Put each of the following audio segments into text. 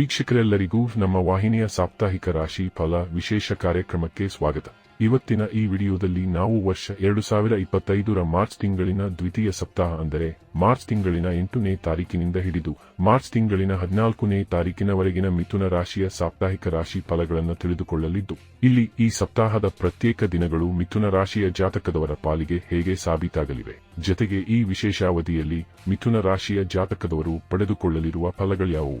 ವೀಕ್ಷಕರೆಲ್ಲರಿಗೂ ನಮ್ಮ ವಾಹಿನಿಯ ಸಾಪ್ತಾಹಿಕ ರಾಶಿ ಫಲ ವಿಶೇಷ ಕಾರ್ಯಕ್ರಮಕ್ಕೆ ಸ್ವಾಗತ. ಇವತ್ತಿನ ಈ ವಿಡಿಯೋದಲ್ಲಿ ನಾವು ವರ್ಷ ಎರಡು ಸಾವಿರ ಇಪ್ಪತ್ತೈದರ ಮಾರ್ಚ್ ತಿಂಗಳಿನ ದ್ವಿತೀಯ ಸಪ್ತಾಹ ಅಂದರೆ ಮಾರ್ಚ್ ತಿಂಗಳಿನ ಎಂಟನೇ ತಾರೀಕಿನಿಂದ ಹಿಡಿದು ಮಾರ್ಚ್ ತಿಂಗಳಿನ ಹದಿನಾಲ್ಕನೇ ತಾರೀಕಿನವರೆಗಿನ ಮಿಥುನ ರಾಶಿಯ ಸಾಪ್ತಾಹಿಕ ರಾಶಿ ಫಲಗಳನ್ನು ತಿಳಿದುಕೊಳ್ಳಲಿದ್ದು, ಇಲ್ಲಿ ಈ ಸಪ್ತಾಹದ ಪ್ರತ್ಯೇಕ ದಿನಗಳು ಮಿಥುನ ರಾಶಿಯ ಜಾತಕದವರ ಪಾಲಿಗೆ ಹೇಗೆ ಸಾಬೀತಾಗಲಿವೆ. ಜೊತೆಗೆ ಈ ವಿಶೇಷ ಅವಧಿಯಲ್ಲಿ ಮಿಥುನ ರಾಶಿಯ ಜಾತಕದವರು ಪಡೆದುಕೊಳ್ಳಲಿರುವ ಫಲಗಳ್ಯಾವುವು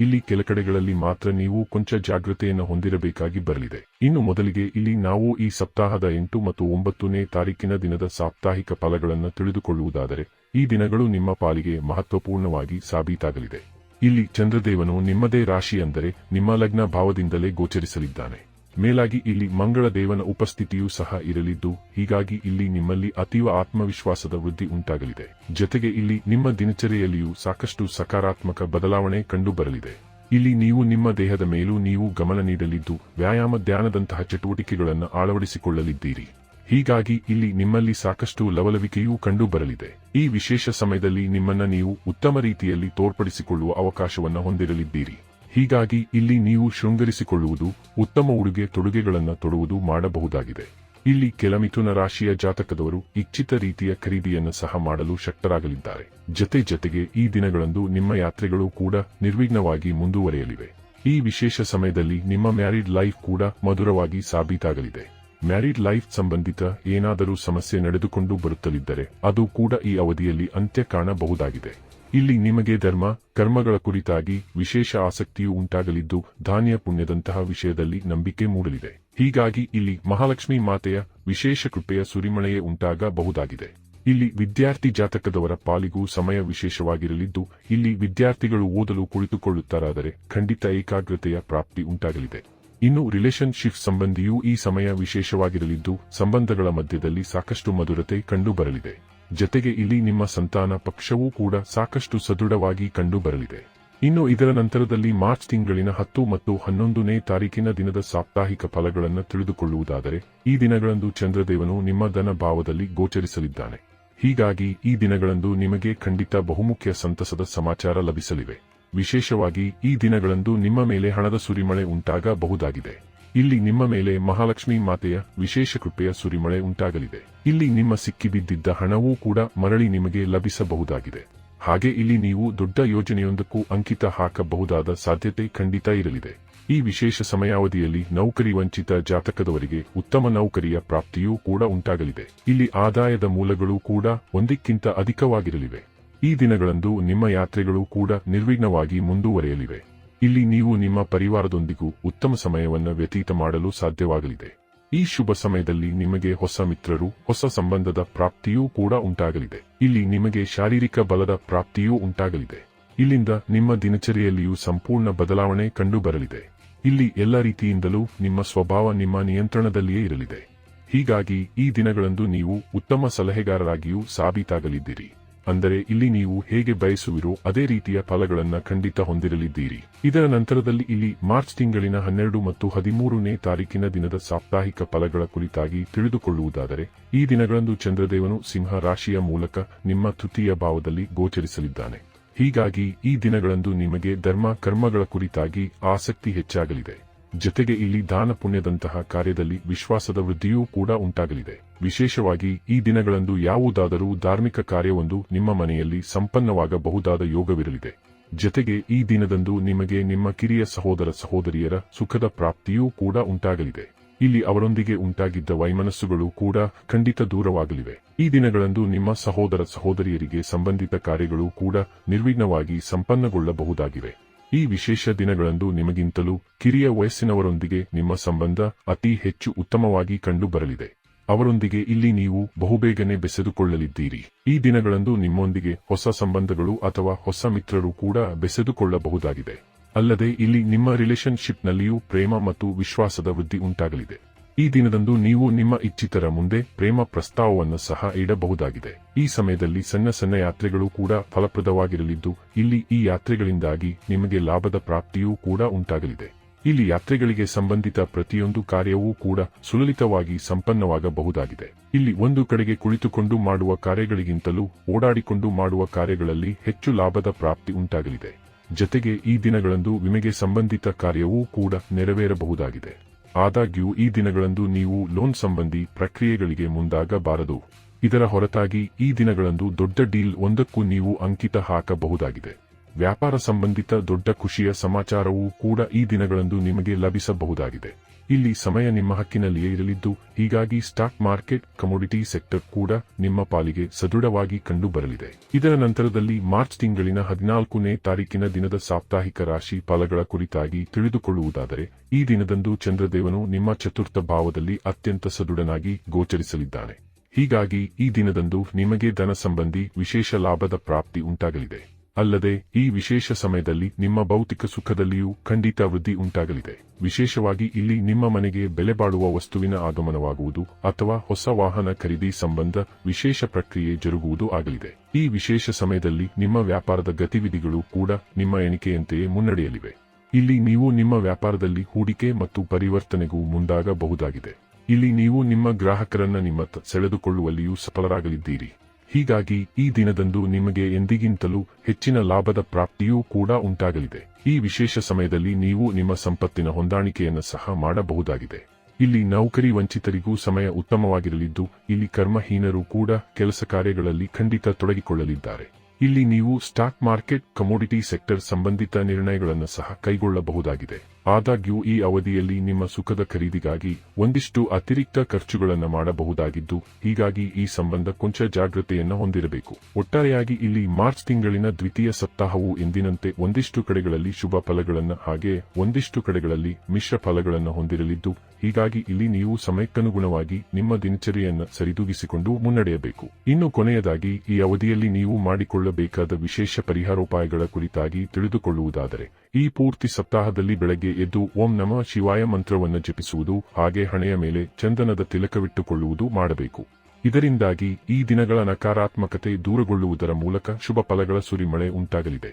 ಇಲ್ಲಿ ಕೆಲ ಕಡೆಗಳಲ್ಲಿ ಮಾತ್ರ ನೀವು ಕೊಂಚ ಜಾಗೃತೆಯನ್ನು ಹೊಂದಿರಬೇಕಾಗಿ ಬರಲಿದೆ. ಇನ್ನು ಮೊದಲಿಗೆ ಇಲ್ಲಿ ನಾವು ಈ ಸಪ್ತಾಹದ ಎಂಟು ಮತ್ತು ಒಂಬತ್ತನೇ ತಾರೀಕಿನ ದಿನದ ಸಾಪ್ತಾಹಿಕ ಫಲಗಳನ್ನು ತಿಳಿದುಕೊಳ್ಳುವುದಾದರೆ, ಈ ದಿನಗಳು ನಿಮ್ಮ ಪಾಲಿಗೆ ಮಹತ್ವಪೂರ್ಣವಾಗಿ ಸಾಬೀತಾಗಲಿದೆ. ಇಲ್ಲಿ ಚಂದ್ರದೇವನು ನಿಮ್ಮದೇ ರಾಶಿ ಅಂದರೆ ನಿಮ್ಮ ಲಗ್ನ ಭಾವದಿಂದಲೇ ಗೋಚರಿಸಲಿದ್ದಾನೆ. ಮೇಲಾಗಿ ಇಲ್ಲಿ ಮಂಗಳ ದೇವನ ಉಪಸ್ಥಿತಿಯೂ ಸಹ ಇರಲಿದ್ದು, ಹೀಗಾಗಿ ಇಲ್ಲಿ ನಿಮ್ಮಲ್ಲಿ ಅತೀವ ಆತ್ಮವಿಶ್ವಾಸದ ವೃದ್ಧಿ ಉಂಟಾಗಲಿದೆ. ಜೊತೆಗೆ ಇಲ್ಲಿ ನಿಮ್ಮ ದಿನಚರಿಯಲ್ಲಿಯೂ ಸಾಕಷ್ಟು ಸಕಾರಾತ್ಮಕ ಬದಲಾವಣೆ ಕಂಡುಬರಲಿದೆ. ಇಲ್ಲಿ ನೀವು ನಿಮ್ಮ ದೇಹದ ಮೇಲೂ ನೀವು ಗಮನ ನೀಡಲಿದ್ದು, ವ್ಯಾಯಾಮ ಧ್ಯಾನದಂತಹ ಚಟುವಟಿಕೆಗಳನ್ನು ಅಳವಡಿಸಿಕೊಳ್ಳಲಿದ್ದೀರಿ. ಹೀಗಾಗಿ ಇಲ್ಲಿ ನಿಮ್ಮಲ್ಲಿ ಸಾಕಷ್ಟು ಲವಲವಿಕೆಯೂ ಕಂಡುಬರಲಿದೆ. ಈ ವಿಶೇಷ ಸಮಯದಲ್ಲಿ ನಿಮ್ಮನ್ನ ನೀವು ಉತ್ತಮ ರೀತಿಯಲ್ಲಿ ತೋರ್ಪಡಿಸಿಕೊಳ್ಳುವ ಅವಕಾಶವನ್ನು ಹೊಂದಿರಲಿದ್ದೀರಿ. ಹೀಗಾಗಿ ಇಲ್ಲಿ ನೀವು ಶೃಂಗರಿಸಿಕೊಳ್ಳುವುದು, ಉತ್ತಮ ಉಡುಗೆ ತೊಡುಗೆಗಳನ್ನು ತೊಡುವುದು ಮಾಡಬಹುದಾಗಿದೆ. ಇಲ್ಲಿ ಕೆಲ ಮಿಥುನ ರಾಶಿಯ ಜಾತಕದವರು ಇಚ್ಛಿತ ರೀತಿಯ ಖರೀದಿಯನ್ನು ಸಹ ಮಾಡಲು ಶಕ್ತರಾಗಲಿದ್ದಾರೆ. ಜತೆ ಜತೆಗೆ ಈ ದಿನಗಳಂದು ನಿಮ್ಮ ಯಾತ್ರೆಗಳು ಕೂಡ ನಿರ್ವಿಘ್ನವಾಗಿ ಮುಂದುವರೆಯಲಿವೆ. ಈ ವಿಶೇಷ ಸಮಯದಲ್ಲಿ ನಿಮ್ಮ ಮ್ಯಾರಿಡ್ ಲೈಫ್ ಕೂಡ ಮಧುರವಾಗಿ ಸಾಬೀತಾಗಲಿದೆ. ಮ್ಯಾರಿಡ್ ಲೈಫ್ ಸಂಬಂಧಿತ ಏನಾದರೂ ಸಮಸ್ಯೆ ನಡೆದುಕೊಂಡು ಬರುತ್ತಲಿದ್ದರೆ ಅದು ಕೂಡ ಈ ಅವಧಿಯಲ್ಲಿ ಅಂತ್ಯ ಕಾಣಬಹುದಾಗಿದೆ. ಇಲ್ಲಿ ನಿಮಗೆ ಧರ್ಮ, ಕರ್ಮಗಳ ಕುರಿತಾಗಿ ವಿಶೇಷ ಆಸಕ್ತಿಯು ಉಂಟಾಗಲಿದ್ದು ಧಾನ್ಯ ಪುಣ್ಯದಂತಹ ವಿಷಯದಲ್ಲಿ ನಂಬಿಕೆ ಮೂಡಲಿದೆ. ಹೀಗಾಗಿ ಇಲ್ಲಿ ಮಹಾಲಕ್ಷ್ಮಿ ಮಾತೆಯ ವಿಶೇಷ ಕೃಪೆಯ ಸುರಿಮಳೆಯೇ ಉಂಟಾಗಬಹುದಾಗಿದೆ. ಇಲ್ಲಿ ವಿದ್ಯಾರ್ಥಿ ಜಾತಕದವರ ಪಾಲಿಗೂ ಸಮಯ ವಿಶೇಷವಾಗಿರಲಿದ್ದು, ಇಲ್ಲಿ ವಿದ್ಯಾರ್ಥಿಗಳು ಓದಲು ಕುಳಿತುಕೊಳ್ಳುತ್ತಾರಾದರೆ ಖಂಡಿತ ಏಕಾಗ್ರತೆಯ ಪ್ರಾಪ್ತಿ ಉಂಟಾಗಲಿದೆ. ಇನ್ನು ರಿಲೇಶನ್ಶಿಪ್ ಸಂಬಂಧಿಯೂ ಈ ಸಮಯ ವಿಶೇಷವಾಗಿರಲಿದ್ದು, ಸಂಬಂಧಗಳ ಮಧ್ಯದಲ್ಲಿ ಸಾಕಷ್ಟು ಮಧುರತೆ ಕಂಡುಬರಲಿದೆ. ಜತೆಗೆ ಇಲ್ಲಿ ನಿಮ್ಮ ಸಂತಾನ ಪಕ್ಷವೂ ಕೂಡ ಸಾಕಷ್ಟು ಸದೃಢವಾಗಿ ಕಂಡುಬರಲಿದೆ. ಇನ್ನು ಇದರ ನಂತರದಲ್ಲಿ ಮಾರ್ಚ್ ತಿಂಗಳಿನ ಹತ್ತು ಮತ್ತು ಹನ್ನೊಂದನೇ ತಾರೀಕಿನ ದಿನದ ಸಾಪ್ತಾಹಿಕ ಫಲಗಳನ್ನು ತಿಳಿದುಕೊಳ್ಳುವುದಾದರೆ, ಈ ದಿನಗಳಂದು ಚಂದ್ರದೇವನು ನಿಮ್ಮ ಧನ ಭಾವದಲ್ಲಿ ಗೋಚರಿಸಲಿದ್ದಾನೆ. ಹೀಗಾಗಿ ಈ ದಿನಗಳಂದು ನಿಮಗೆ ಖಂಡಿತ ಬಹುಮುಖ್ಯ ಸಂತಸದ ಸಮಾಚಾರ ಲಭಿಸಲಿವೆ. ವಿಶೇಷವಾಗಿ ಈ ದಿನಗಳಂದು ನಿಮ್ಮ ಮೇಲೆ ಹಣದ ಸುರಿಮಳೆ ಉಂಟಾಗಬಹುದಾಗಿದೆ. ಇಲ್ಲಿ ನಿಮ್ಮ ಮೇಲೆ ಮಹಾಲಕ್ಷ್ಮಿ ಮಾತೆಯ ವಿಶೇಷ ಕೃಪೆಯ ಸುರಿಮಳೆ ಉಂಟಾಗಲಿದೆ. ಇಲ್ಲಿ ನಿಮ್ಮ ಸಿಕ್ಕಿಬಿದ್ದಿದ್ದ ಹಣವೂ ಕೂಡ ಮರಳಿ ನಿಮಗೆ ಲಭಿಸಬಹುದಾಗಿದೆ. ಹಾಗೆ ಇಲ್ಲಿ ನೀವು ದೊಡ್ಡ ಯೋಜನೆಯೊಂದಕ್ಕೂ ಅಂಕಿತ ಹಾಕಬಹುದಾದ ಸಾಧ್ಯತೆ ಖಂಡಿತ ಇರಲಿದೆ. ಈ ವಿಶೇಷ ಸಮಯಾವಧಿಯಲ್ಲಿ ನೌಕರಿ ವಂಚಿತ ಜಾತಕದವರಿಗೆ ಉತ್ತಮ ನೌಕರಿಯ ಪ್ರಾಪ್ತಿಯೂ ಕೂಡ ಉಂಟಾಗಲಿದೆ. ಇಲ್ಲಿ ಆದಾಯದ ಮೂಲಗಳು ಕೂಡ ಒಂದಕ್ಕಿಂತ ಅಧಿಕವಾಗಿರಲಿವೆ. ಈ ದಿನಗಳಂದು ನಿಮ್ಮ ಯಾತ್ರೆಗಳು ಕೂಡ ನಿರ್ವಿಘ್ನವಾಗಿ ಮುಂದುವರೆಯಲಿವೆ. ಇಲ್ಲಿ ನೀವು ನಿಮ್ಮ ಪರಿವಾರದೊಂದಿಗೂ ಉತ್ತಮ ಸಮಯವನ್ನು ವ್ಯತೀತ ಮಾಡಲು ಸಾಧ್ಯವಾಗಲಿದೆ. ಈ ಶುಭ ಸಮಯದಲ್ಲಿ ನಿಮಗೆ ಹೊಸ ಮಿತ್ರರು, ಹೊಸ ಸಂಬಂಧದ ಪ್ರಾಪ್ತಿಯೂ ಕೂಡ ಉಂಟಾಗಲಿದೆ. ಇಲ್ಲಿ ನಿಮಗೆ ಶಾರೀರಿಕ ಬಲದ ಪ್ರಾಪ್ತಿಯೂ ಉಂಟಾಗಲಿದೆ. ಇಲ್ಲಿಂದ ನಿಮ್ಮ ದಿನಚರಿಯಲ್ಲಿಯೂ ಸಂಪೂರ್ಣ ಬದಲಾವಣೆ ಕಂಡುಬರಲಿದೆ. ಇಲ್ಲಿ ಎಲ್ಲ ರೀತಿಯಿಂದಲೂ ನಿಮ್ಮ ಸ್ವಭಾವ ನಿಮ್ಮ ನಿಯಂತ್ರಣದಲ್ಲಿಯೇ ಇರಲಿದೆ. ಹೀಗಾಗಿ ಈ ದಿನಗಳಂದು ನೀವು ಉತ್ತಮ ಸಲಹೆಗಾರರಾಗಿಯೂ ಸಾಬೀತಾಗಲಿದ್ದೀರಿ. ಅಂದರೆ ಇಲ್ಲಿ ನೀವು ಹೇಗೆ ಬಯಸುವಿರೋ ಅದೇ ರೀತಿಯ ಫಲಗಳನ್ನು ಖಂಡಿತ ಹೊಂದಿರಲಿದ್ದೀರಿ. ಇದರ ನಂತರದಲ್ಲಿ ಇಲ್ಲಿ ಮಾರ್ಚ್ ತಿಂಗಳಿನ ಹನ್ನೆರಡು ಮತ್ತು ಹದಿಮೂರನೇ ತಾರೀಕಿನ ದಿನದ ಸಾಪ್ತಾಹಿಕ ಫಲಗಳ ಕುರಿತಾಗಿ ತಿಳಿದುಕೊಳ್ಳುವುದಾದರೆ, ಈ ದಿನಗಳಂದು ಚಂದ್ರದೇವನು ಸಿಂಹ ರಾಶಿಯ ಮೂಲಕ ನಿಮ್ಮ ತೃತೀಯ ಭಾವದಲ್ಲಿ ಗೋಚರಿಸಲಿದ್ದಾನೆ. ಹೀಗಾಗಿ ಈ ದಿನಗಳಂದು ನಿಮಗೆ ಧರ್ಮ ಕರ್ಮಗಳ ಕುರಿತಾಗಿ ಆಸಕ್ತಿ ಹೆಚ್ಚಾಗಲಿದೆ. ಜೊತೆಗೆ ಇಲ್ಲಿ ದಾನ ಪುಣ್ಯದಂತಹ ಕಾರ್ಯದಲ್ಲಿ ವಿಶ್ವಾಸದ ವೃದ್ಧಿಯೂ ಕೂಡ ಉಂಟಾಗಲಿದೆ. ವಿಶೇಷವಾಗಿ ಈ ದಿನಗಳಂದು ಯಾವುದಾದರೂ ಧಾರ್ಮಿಕ ಕಾರ್ಯವೊಂದು ನಿಮ್ಮ ಮನೆಯಲ್ಲಿ ಸಂಪನ್ನವಾಗಬಹುದಾದ ಯೋಗವಿರಲಿದೆ. ಜತೆಗೆ ಈ ದಿನದಂದು ನಿಮಗೆ ನಿಮ್ಮ ಕಿರಿಯ ಸಹೋದರ ಸಹೋದರಿಯರ ಸುಖದ ಪ್ರಾಪ್ತಿಯೂ ಕೂಡ ಉಂಟಾಗಲಿದೆ. ಇಲ್ಲಿ ಅವರೊಂದಿಗೆ ಉಂಟಾಗಿದ್ದ ವೈಮನಸ್ಸುಗಳು ಕೂಡ ಖಂಡಿತ ದೂರವಾಗಲಿವೆ. ಈ ದಿನಗಳಂದು ನಿಮ್ಮ ಸಹೋದರ ಸಹೋದರಿಯರಿಗೆ ಸಂಬಂಧಿತ ಕಾರ್ಯಗಳು ಕೂಡ ನಿರ್ವಿಘ್ನವಾಗಿ ಸಂಪನ್ನಗೊಳ್ಳಬಹುದಾಗಿವೆ. ಈ ವಿಶೇಷ ದಿನಗಳಂದು ನಿಮಗಿಂತಲೂ ಕಿರಿಯ ವಯಸ್ಸಿನವರೊಂದಿಗೆ ನಿಮ್ಮ ಸಂಬಂಧ ಅತಿ ಹೆಚ್ಚು ಉತ್ತಮವಾಗಿ ಕಂಡುಬರಲಿದೆ. ಅವರೊಂದಿಗೆ ಇಲ್ಲಿ ನೀವು ಬಹುಬೇಗನೆ ಬೆಸೆದುಕೊಳ್ಳಲಿದ್ದೀರಿ. ಈ ದಿನಗಳಂದು ನಿಮ್ಮೊಂದಿಗೆ ಹೊಸ ಸಂಬಂಧಗಳು ಅಥವಾ ಹೊಸ ಮಿತ್ರರು ಕೂಡ ಬೆಸೆದುಕೊಳ್ಳಬಹುದಾಗಿದೆ. ಅಲ್ಲದೆ ಇಲ್ಲಿ ನಿಮ್ಮ ರಿಲೇಶನ್ಶಿಪ್ನಲ್ಲಿಯೂ ಪ್ರೇಮ ಮತ್ತು ವಿಶ್ವಾಸದ ವೃದ್ಧಿ ಉಂಟಾಗಲಿದೆ. ಈ ದಿನದಂದು ನೀವು ನಿಮ್ಮ ಇಚ್ಛಿತರ ಮುಂದೆ ಪ್ರೇಮ ಪ್ರಸ್ತಾವವನ್ನು ಸಹ ಇಡಬಹುದಾಗಿದೆ. ಈ ಸಮಯದಲ್ಲಿ ಸಣ್ಣ ಸಣ್ಣ ಯಾತ್ರೆಗಳು ಕೂಡ ಫಲಪ್ರದವಾಗಿರಲಿದ್ದು, ಇಲ್ಲಿ ಈ ಯಾತ್ರೆಗಳಿಂದಾಗಿ ನಿಮಗೆ ಲಾಭದ ಪ್ರಾಪ್ತಿಯೂ ಕೂಡ ಉಂಟಾಗಲಿದೆ. ಇಲ್ಲಿ ಯಾತ್ರೆಗಳಿಗೆ ಸಂಬಂಧಿತ ಪ್ರತಿಯೊಂದು ಕಾರ್ಯವೂ ಕೂಡ ಸುಲಲಿತವಾಗಿ ಸಂಪನ್ನವಾಗಬಹುದಾಗಿದೆ. ಇಲ್ಲಿ ಒಂದು ಕಡೆಗೆ ಕುಳಿತುಕೊಂಡು ಮಾಡುವ ಕಾರ್ಯಗಳಿಗಿಂತಲೂ ಓಡಾಡಿಕೊಂಡು ಮಾಡುವ ಕಾರ್ಯಗಳಲ್ಲಿ ಹೆಚ್ಚು ಲಾಭದ ಪ್ರಾಪ್ತಿ ಉಂಟಾಗಲಿದೆ. ಜತೆಗೆ ಈ ದಿನಗಳಂದು ವಿಮೆಗೆ ಸಂಬಂಧಿತ ಕಾರ್ಯವೂ ಕೂಡ ನೆರವೇರಬಹುದಾಗಿದೆ. ಆದಾಗ್ಯೂ ಈ ದಿನಗಳಂದು ನೀವು ಲೋನ್ ಸಂಬಂಧಿ ಪ್ರಕ್ರಿಯೆಗಳಿಗೆ ಮುಂದಾಗಬಾರದು. ಇದರ ಹೊರತಾಗಿ ಈ ದಿನಗಳಂದು ದೊಡ್ಡ ಡೀಲ್ ಒಂದಕ್ಕೂ ನೀವು ಅಂಕಿತ ಹಾಕಬಹುದಾಗಿದೆ. ವ್ಯಾಪಾರ ಸಂಬಂಧಿತ ದೊಡ್ಡ ಖುಷಿಯ ಸಮಾಚಾರವೂ ಕೂಡ ಈ ದಿನಗಳಂದು ನಿಮಗೆ ಲಭಿಸಬಹುದಾಗಿದೆ. ಇಲ್ಲಿ ಸಮಯ ನಿಮ್ಮ ಹಕ್ಕಿನಲ್ಲಿಯೇ ಇರಲಿದ್ದು, ಹೀಗಾಗಿ ಸ್ಟಾಕ್ ಮಾರ್ಕೆಟ್ ಕಮೋಡಿಟಿ ಸೆಕ್ಟರ್ ಕೂಡ ನಿಮ್ಮ ಪಾಲಿಗೆ ಸದೃಢವಾಗಿ ಕಂಡುಬರಲಿದೆ. ಇದರ ನಂತರದಲ್ಲಿ ಮಾರ್ಚ್ ತಿಂಗಳಿನ ಹದಿನಾಲ್ಕನೇ ತಾರೀಕಿನ ದಿನದ ಸಾಪ್ತಾಹಿಕ ರಾಶಿ ಫಲಗಳ ಕುರಿತಾಗಿ ತಿಳಿದುಕೊಳ್ಳುವುದಾದರೆ, ಈ ದಿನದಂದು ಚಂದ್ರದೇವನು ನಿಮ್ಮ ಚತುರ್ಥ ಭಾವದಲ್ಲಿ ಅತ್ಯಂತ ಸದೃಢನಾಗಿ ಗೋಚರಿಸಲಿದ್ದಾನೆ. ಹೀಗಾಗಿ ಈ ದಿನದಂದು ನಿಮಗೆ ಧನ ಸಂಬಂಧಿ ವಿಶೇಷ ಲಾಭದ ಪ್ರಾಪ್ತಿ ಉಂಟಾಗಲಿದೆ. ಅಲ್ಲದೆ, ಈ ವಿಶೇಷ ಸಮಯದಲ್ಲಿ ನಿಮ್ಮ ಭೌತಿಕ ಸುಖದಲ್ಲಿಯೂ ಖಂಡಿತ ವೃದ್ಧಿ ಉಂಟಾಗಲಿದೆ. ವಿಶೇಷವಾಗಿ ಇಲ್ಲಿ ನಿಮ್ಮ ಮನೆಗೆ ಬೆಲೆ ಬಾಳುವ ವಸ್ತುವಿನ ಆಗಮನವಾಗುವುದು ಅಥವಾ ಹೊಸ ವಾಹನ ಖರೀದಿ ಸಂಬಂಧ ವಿಶೇಷ ಪ್ರಕ್ರಿಯೆ ಜರುಗುವುದು ಆಗಲಿದೆ. ಈ ವಿಶೇಷ ಸಮಯದಲ್ಲಿ ನಿಮ್ಮ ವ್ಯಾಪಾರದ ಗತಿವಿಧಿಗಳು ಕೂಡ ನಿಮ್ಮ ಎಣಿಕೆಯಂತೆಯೇ ಮುನ್ನಡೆಯಲಿವೆ. ಇಲ್ಲಿ ನೀವು ನಿಮ್ಮ ವ್ಯಾಪಾರದಲ್ಲಿ ಹೂಡಿಕೆ ಮತ್ತು ಪರಿವರ್ತನೆಗೂ ಮುಂದಾಗಬಹುದಾಗಿದೆ. ಇಲ್ಲಿ ನೀವು ನಿಮ್ಮ ಗ್ರಾಹಕರನ್ನ ನಿಮ್ಮ ಸೆಳೆದುಕೊಳ್ಳುವಲ್ಲಿಯೂ ಸಫಲರಾಗಲಿದ್ದೀರಿ. ಹೀಗಾಗಿ ಈ ದಿನದಂದು ನಿಮಗೆ ಎಂದಿಗಿಂತಲೂ ಹೆಚ್ಚಿನ ಲಾಭದ ಪ್ರಾಪ್ತಿಯೂ ಕೂಡ ಉಂಟಾಗಲಿದೆ. ಈ ವಿಶೇಷ ಸಮಯದಲ್ಲಿ ನೀವು ನಿಮ್ಮ ಸಂಪತ್ತಿನ ಹೊಂದಾಣಿಕೆಯನ್ನು ಸಹ ಮಾಡಬಹುದಾಗಿದೆ. ಇಲ್ಲಿ ನೌಕರಿ ವಂಚಿತರಿಗೂ ಸಮಯ ಉತ್ತಮವಾಗಿರಲಿದ್ದು, ಇಲ್ಲಿ ಕರ್ಮಹೀನರು ಕೂಡ ಕೆಲಸ ಕಾರ್ಯಗಳಲ್ಲಿ ಖಂಡಿತ ತೊಡಗಿಕೊಳ್ಳಲಿದ್ದಾರೆ. ಇಲ್ಲಿ ನೀವು ಸ್ಟಾಕ್ ಮಾರ್ಕೆಟ್, ಕಮೋಡಿಟಿ ಸೆಕ್ಟರ್ ಸಂಬಂಧಿತ ನಿರ್ಣಯಗಳನ್ನು ಸಹ ಕೈಗೊಳ್ಳಬಹುದಾಗಿದೆ. ಆದಾಗ್ಯೂ ಈ ಅವಧಿಯಲ್ಲಿ ನಿಮ್ಮ ಸುಖದ ಖರೀದಿಗಾಗಿ ಒಂದಿಷ್ಟು ಅತಿರಿಕ್ತ ಖರ್ಚುಗಳನ್ನು ಮಾಡಬಹುದಾಗಿದ್ದು, ಹೀಗಾಗಿ ಈ ಸಂಬಂಧ ಕೊಂಚ ಜಾಗೃತೆಯನ್ನು ಹೊಂದಿರಬೇಕು. ಒಟ್ಟಾರೆಯಾಗಿ ಇಲ್ಲಿ ಮಾರ್ಚ್ ತಿಂಗಳಿನ ದ್ವಿತೀಯ ಸಪ್ತಾಹವು ಎಂದಿನಂತೆ ಒಂದಿಷ್ಟು ಕಡೆಗಳಲ್ಲಿ ಶುಭ ಫಲಗಳನ್ನು ಹಾಗೆ ಒಂದಿಷ್ಟು ಕಡೆಗಳಲ್ಲಿ ಮಿಶ್ರ ಫಲಗಳನ್ನು ಹೊಂದಿರಲಿದ್ದು, ಹೀಗಾಗಿ ಇಲ್ಲಿ ನೀವು ಸಮಯಕ್ಕನುಗುಣವಾಗಿ ನಿಮ್ಮ ದಿನಚರಿಯನ್ನು ಸರಿದೂಗಿಸಿಕೊಂಡು ಮುನ್ನಡೆಯಬೇಕು. ಇನ್ನು ಕೊನೆಯದಾಗಿ, ಈ ಅವಧಿಯಲ್ಲಿ ನೀವು ಮಾಡಿಕೊಳ್ಳಬೇಕಾದ ವಿಶೇಷ ಪರಿಹಾರೋಪಾಯಗಳ ಕುರಿತಾಗಿ ತಿಳಿದುಕೊಳ್ಳುವುದಾದರೆ, ಈ ಪೂರ್ತಿ ಸಪ್ತಾಹದಲ್ಲಿ ಬೆಳಗ್ಗೆ ಎದ್ದು ಓಂ ನಮ ಶಿವಾಯ ಮಂತ್ರವನ್ನು ಜಪಿಸುವುದು, ಹಾಗೆ ಹಣೆಯ ಮೇಲೆ ಚಂದನದ ತಿಲಕವಿಟ್ಟುಕೊಳ್ಳುವುದು ಮಾಡಬೇಕು. ಇದರಿಂದಾಗಿ ಈ ದಿನಗಳ ನಕಾರಾತ್ಮಕತೆ ದೂರಗೊಳ್ಳುವುದರ ಮೂಲಕ ಶುಭ ಫಲಗಳ ಸುರಿಮಳೆ ಉಂಟಾಗಲಿದೆ.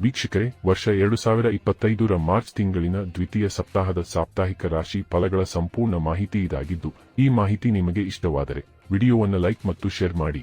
ವೀಕ್ಷಕರೇ, ವರ್ಷ ಎರಡು ಸಾವಿರ ಇಪ್ಪತ್ತೈದರ ಮಾರ್ಚ್ ತಿಂಗಳಿನ ದ್ವಿತೀಯ ಸಪ್ತಾಹದ ಸಾಪ್ತಾಹಿಕ ರಾಶಿ ಫಲಗಳ ಸಂಪೂರ್ಣ ಮಾಹಿತಿ ಇದಾಗಿದ್ದು, ಈ ಮಾಹಿತಿ ನಿಮಗೆ ಇಷ್ಟವಾದರೆ, ವಿಡಿಯೋವನ್ನು ಲೈಕ್ ಮತ್ತು ಶೇರ್ ಮಾಡಿ.